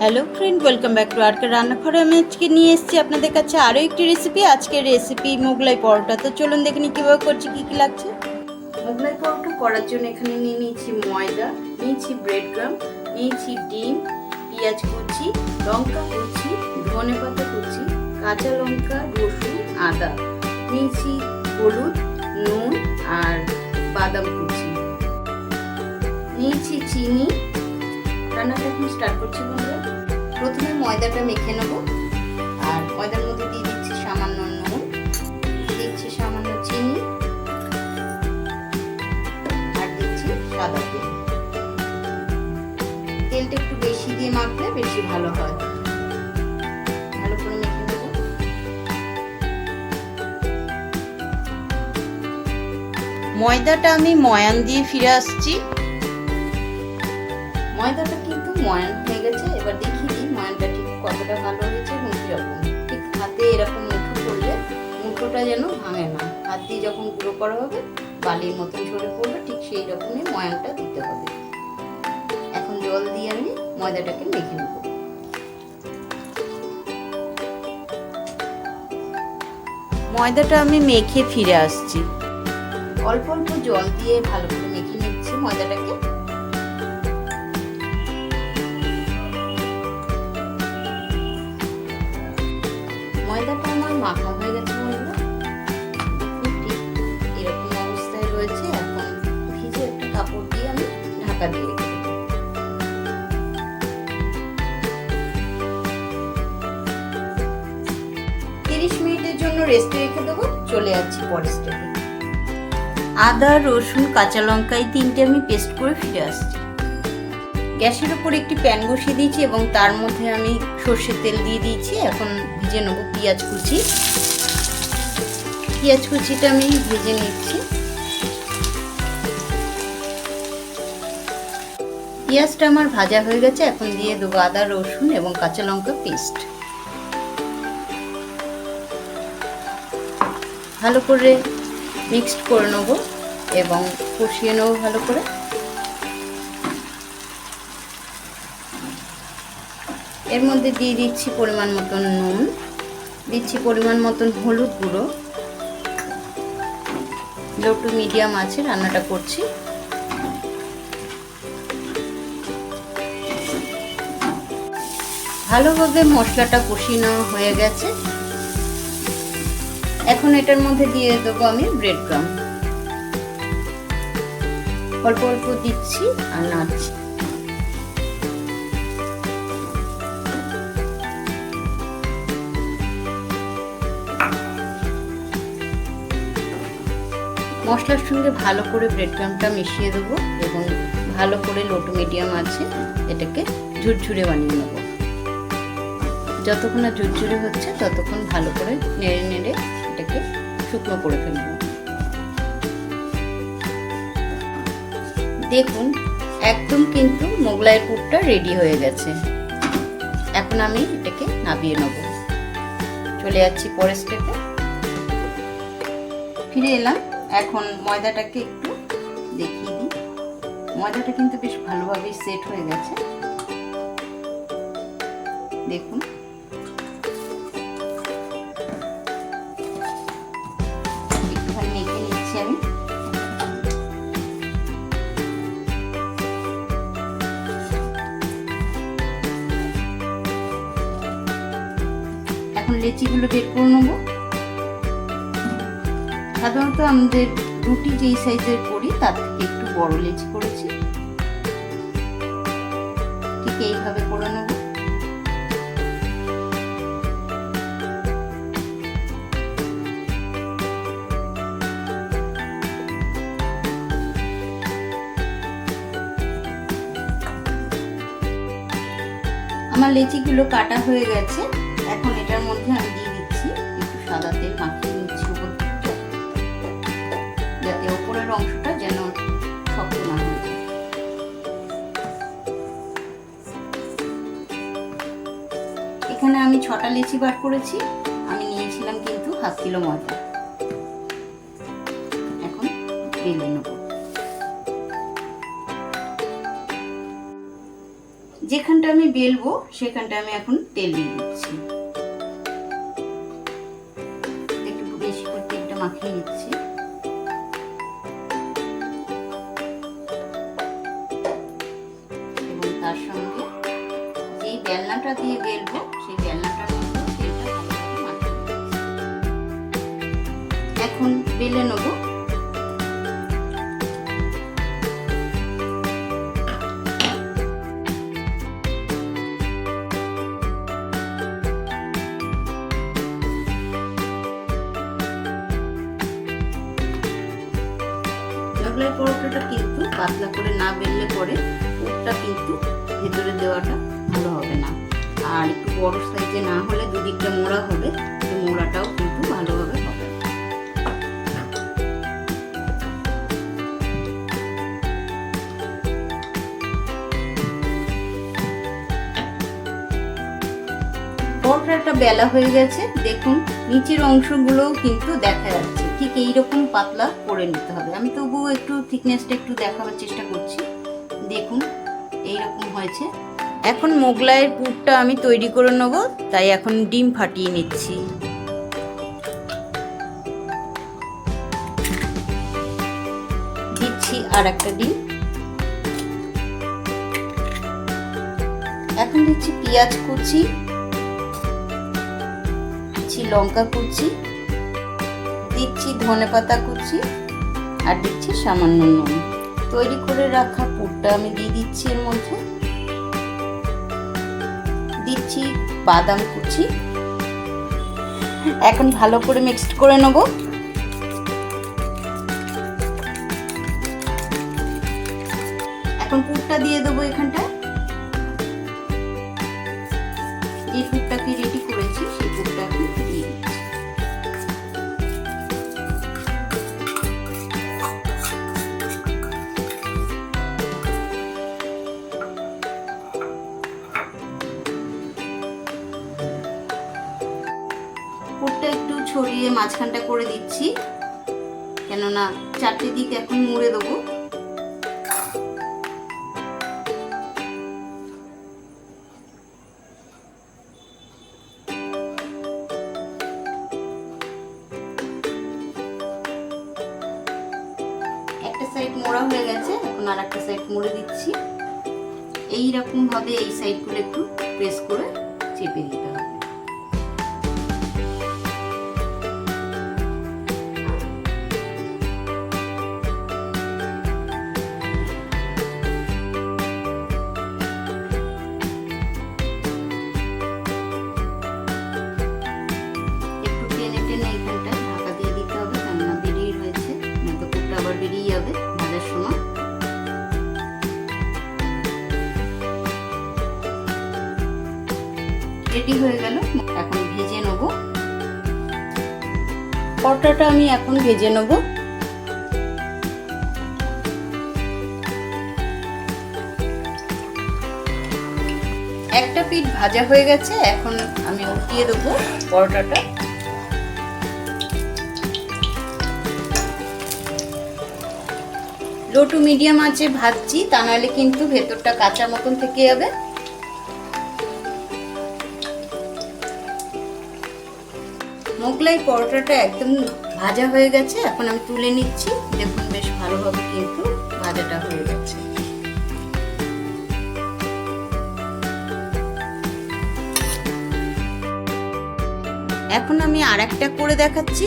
Hello friend welcome back to RK রান্নাঘরে আমি আজকে নিয়ে এসেছি আপনাদের কাছে আরও একটি রেসিপি আজকের রেসিপি মোগলাই পরোটা। তো চলুন দেখে নিই কীভাবে করছি, কী কী লাগছে। মোগলাই পরোটা করার জন্য এখানে নিয়ে নিয়েছি ময়দা, নিয়েছি ব্রেড গ্রাম নিয়েছি ডিম, পেঁয়াজ কুচি, লঙ্কা কুচি, ধনে পাতা কুচি, কাঁচা লঙ্কা, রসুন, আদা। নিয়েছি হলুদ, নুন আর বাদাম কুচি। নিয়েছি চিনি। রান্নাটা এখন স্টার্ট করছি বন্ধুরা। প্রথমে ময়দাটা মেখে নেব। আর ময়দার মধ্যে দিয়ে দিচ্ছি সামান্য নুন। দিচ্ছি সামান্য চিনি। আর দিচ্ছি সাদা তেল। তেলটা একটু বেশি দিয়ে মাখলে বেশি ভালো হয়। ভালো করে মেখে নেব। ময়দাটা আমি ময়ান দিয়ে ফিরে আসছি। ময়দাটা কিন্তু ময়ান হয়ে গেছে। কতটা ভালো হয়েছে কীরকম ঠিক হাতে এরকম মুঠো করলে মুঠোটা যেন ভাঙে না। হাত দিয়ে যখন গুঁড়ো করা হবে, বালির মতন ঝরে পড়বে, ঠিক সেই রকমই ময়ানটা দিতে হবে। এখন জল দিয়ে আমি ময়দাটাকে মেখে নেব। ময়দাটা আমি মেখে ফিরে আসছি। অল্প অল্প জল দিয়ে ভালো করে মেখে নিচ্ছি ময়দাটাকে। মাখা হয়ে গেছে বন্ধুরা। ঠিক এরকম অবস্থায় রয়েছে। এখন ভিজে একটা কাপড় দিয়ে আমি ঢাকা দিয়ে তিরিশ মিনিটের জন্য রেস্টে রেখে দেবো। চলে যাচ্ছি পরের স্টেপে আদা, রসুন, কাঁচা লঙ্কা এই তিনটে আমি পেস্ট করে ফিরে আসছি। গ্যাসের উপর একটি প্যান বসিয়ে দিয়েছি এবং তার মধ্যে আমি সর্ষের তেল দিয়ে দিয়েছি। এখন ভেজে নেব পেঁয়াজ কুচি। পেঁয়াজ কুচিটা আমি ভেজে নিচ্ছি। পেঁয়াজটা আমার ভাজা হয়ে গেছে, এখন দিয়ে দেবো আদা, রসুন এবং কাঁচা লঙ্কা পেস্ট। ভালো করে মিক্সড করে নেব এবং কষিয়ে নেব ভালো করে। এর মধ্যে দিয়ে দিচ্ছি পরিমাণ মতন নুন, দিচ্ছি পরিমাণ মতন হলুদ গুঁড়ো। লো টু মিডিয়াম আছে, রান্নাটা করছি। ভালোভাবে মশলাটা কষিয়ে নেওয়া হয়ে গেছে। এখন এটার মধ্যে দিয়ে দেবো আমি ব্রেড ক্রাম অল্প অল্প দিচ্ছি আর নাড়ছি। মশলার সঙ্গে ভালো করে ব্রেড ক্রামটা মিশিয়ে দেবো এবং ভালো করে লোটো মিডিয়াম আছে, এটাকে ঝুরঝুরে বানিয়ে নেব। যতক্ষণ না ঝুরঝুরে হচ্ছে, ততক্ষণ ভালো করে নেড়ে নেড়ে এটাকে শুকনো করে ফেলব। দেখুন, একদম কিন্তু মোগলাইয়ের পুরটা রেডি হয়ে গেছে। এখন আমি এটাকে নাবিয়ে নেব। চলে যাচ্ছি পরের স্টেপে ফিরে এলাম। এখন ময়দাটাকে একটু দেখিয়ে দিই। ময়দাটা কিন্তু বেশ ভালোভাবেই সেট হয়ে গেছে। দেখুন। নিচ্ছি আমি। এখন লেচিগুলো বের করে নেব। সাধারণত আমাদের রুটি যেই সাইজের করি, তার থেকে একটু বড় লেচি করেছি। ঠিক এইভাবে করে নেব। আমার লেচিগুলো কাটা হয়ে গেছে। ছটা লেচি বার করেছি। আমি নিয়েছিলাম কিন্তু হাফ কিলো ময়দা। এখন বেলে নেব। যেখানটা আমি বেলবো, সেখানটা আমি এখন তেল দিয়ে দিচ্ছি। একটু বেশি করে তেলটা মাখিয়ে নিচ্ছি। এবং তার সঙ্গে যেই বেলনাটা দিয়ে বেলবো মোগলাই পরোটাটা কিন্তু পাতলা করে না বেললে পরে পুরটা কিন্তু ভেতরে দেওয়াটা ভালো হবে না। আর একটু বড় সাইজে না হলে দুদিকটা মোড়া হবে সেই মোড়াটাও কিন্তু ভালোভাবে হবে। পরোটাটা বেলা হয়ে গেছে, দেখুন, নিচের অংশগুলোও কিন্তু দেখা যাচ্ছে, ঠিক এইরকম পাতলা করে নিতে হবে। আমি একটু থিকনেসটা একটু দেখাবার চেষ্টা করছি। দেখুন, এইরকম হয়েছে। এখন মোগলাইয়ের পুরটা আমি তৈরি করে নেব, তাই এখন ডিম ফাটিয়ে নিচ্ছি। দিচ্ছি আর একটা ডিম। এখন দিচ্ছি পেঁয়াজ কুচি, দিচ্ছি লঙ্কা কুচি, দিচ্ছি ধনে পাতা কুচি। আর দিচ্ছি সামান্য নুন। তৈরি করে রাখা পুরটা আমি দিয়ে দিচ্ছি এর মধ্যে। দিচ্ছি বাদাম কুচি। এখন ভালো করে মিক্সড করে নেব। এখন পুরটা দিয়ে দেবো এখানটায়। যে পুরটাকে রেডি ছড়িয়ে মাঝখানটা করে দিচ্ছি। কেননা চারটে দিক এখন মুড়ে দেবো। একটা সাইড মোড়া হয়ে গেছে, এখন সাইড মুড়ে দিচ্ছি। এই সাইডগুলো একটু প্রেস করে চেপে দিতে হবে। হয়ে গেল। এখন ভেজে নেব। পরোটাটা আমি এখন ভেজে নেব। একটা পিঠ ভাজা হয়ে গেছে, এখন আমি উঠিয়ে দেবো পরোটাটা। লো টু মিডিয়াম আছে ভাজছি, তা নাহলে কিন্তু ভেতরটা কাঁচা মতন থেকে যাবে। মোগলাই পরোটাটা একদম ভাজা হয়ে গেছে, এখন আমি তুলে নিচ্ছি। দেখুন বেশ ভালোভাবে কিন্তু ভাজাটা হয়ে গেছে। এখন আমি আর একটা করে দেখাচ্ছি।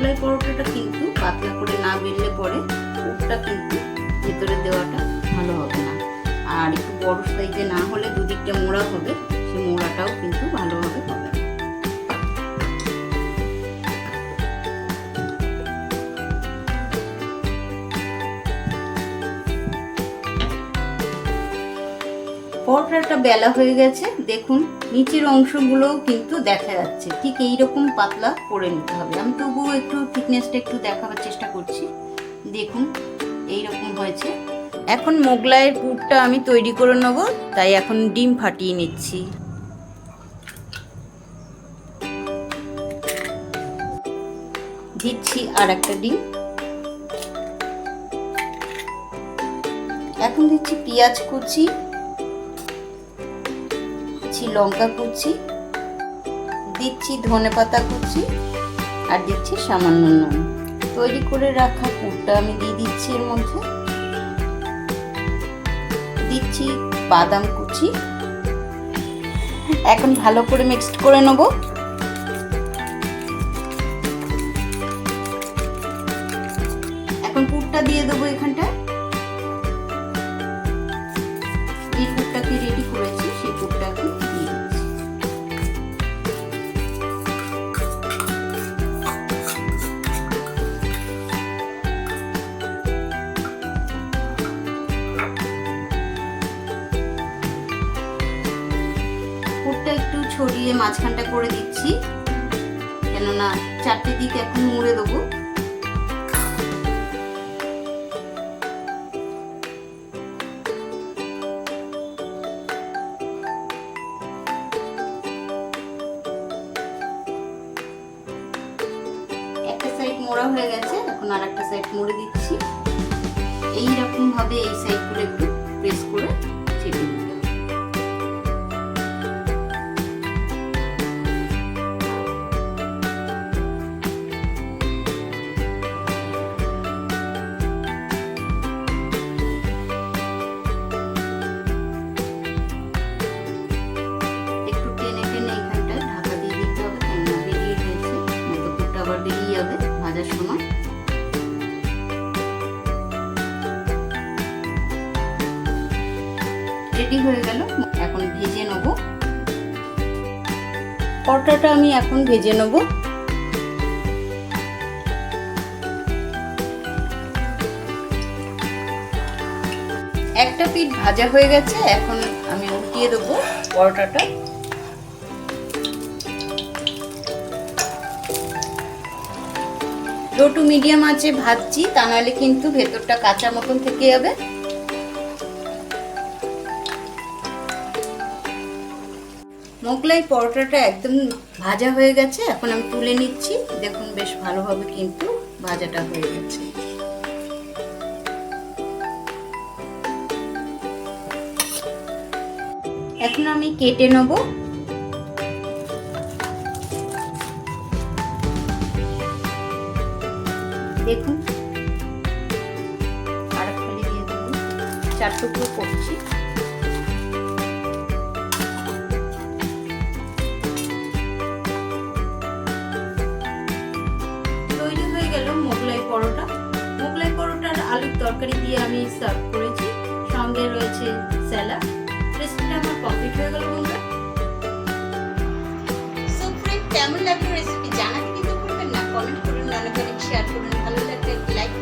মোগলাই পরোটাটা কিন্তু পাতলা করে না বেললে পরে পুরটা কিন্তু ভেতরে দেওয়াটা ভালো হবে না। আর একটু বড় সাইজে না হলে দুদিকটা মোড়া হবে, সেই মোড়াটাও কিন্তু ভালোভাবে পরোটাটা বেলা হয়ে গেছে। দেখুন, নিচের অংশগুলোও কিন্তু দেখা যাচ্ছে। ঠিক এই রকম পাতলা করে নিতে হবে। আমি তবুও একটু থিকনেসটা একটু দেখাবার চেষ্টা করছি। দেখুন এই রকম হয়েছে। এখন মোগলাইয়ের পুরটা আমি তৈরি করে নেব। তাই এখন ডিম ফাটিয়ে নিচ্ছি। দিচ্ছি আর একটা ডিম। এখন দিচ্ছি পেঁয়াজ কুচি। দিচ্ছি লঙ্কা কুচি, দিচ্ছি ধনে পাতা কুচি আর দিচ্ছি সামান্য নুন। তৈরি করে রাখা পুরটা আমি দিয়ে দিচ্ছি এর মধ্যে। দিচ্ছি বাদাম কুচি। এখন ভালো করে মিক্সড করে নেব। এখন পুরটা দিয়ে দেবো এখানটায়। পুরটা একটু ছড়িয়ে মাঝখানটা করে দিচ্ছি। কেননা চারটে দিক এখন মুড়ে দেবো। মোড়া হয়ে গেছে, এখন আর একটা সাইড মুড়ে দিচ্ছি। এইরকম ভাবে এই সাইডগুলো একটু ভাজার সময়। রেডি হয়ে গেল, এখন ভেজে নেব। পরোটাটা আমি এখন ভেজে নেব। একটা পিঠ ভাজা হয়ে গেছে, এখন আমি উঠিয়ে দেবো পরোটাটা। লো টু মিডিয়াম আছে ভাজছি তা নাহলে কিন্তু ভেতরটা কাঁচা মতন থেকে যাবে। মোগলাই পরোটাটা একদম ভাজা হয়ে গেছে, এখন আমি তুলে নিচ্ছি। দেখুন বেশ ভালোভাবে কিন্তু ভাজাটা হয়ে গেছে। এখন আমি কেটে নেব। দেখুন। আর খালি দিয়ে দেবো। চার টুকরো করছি। তৈরি হয়ে গেল মোগলাই পরোটা। মোগলাই পরোটার আলুর তরকারি দিয়ে আমি সার্ভ করেছি। সঙ্গে রয়েছে স্যালাড। রেসিপিটা আমার কমপ্লিট হয়ে গেল বন্ধুরা। কেমন লাগল রেসিপি? জানাতে কিন্তু ভুলবেন না। কমেন্ট করুন অনেক শেয়ার করুন ভালো লাগলে লাইক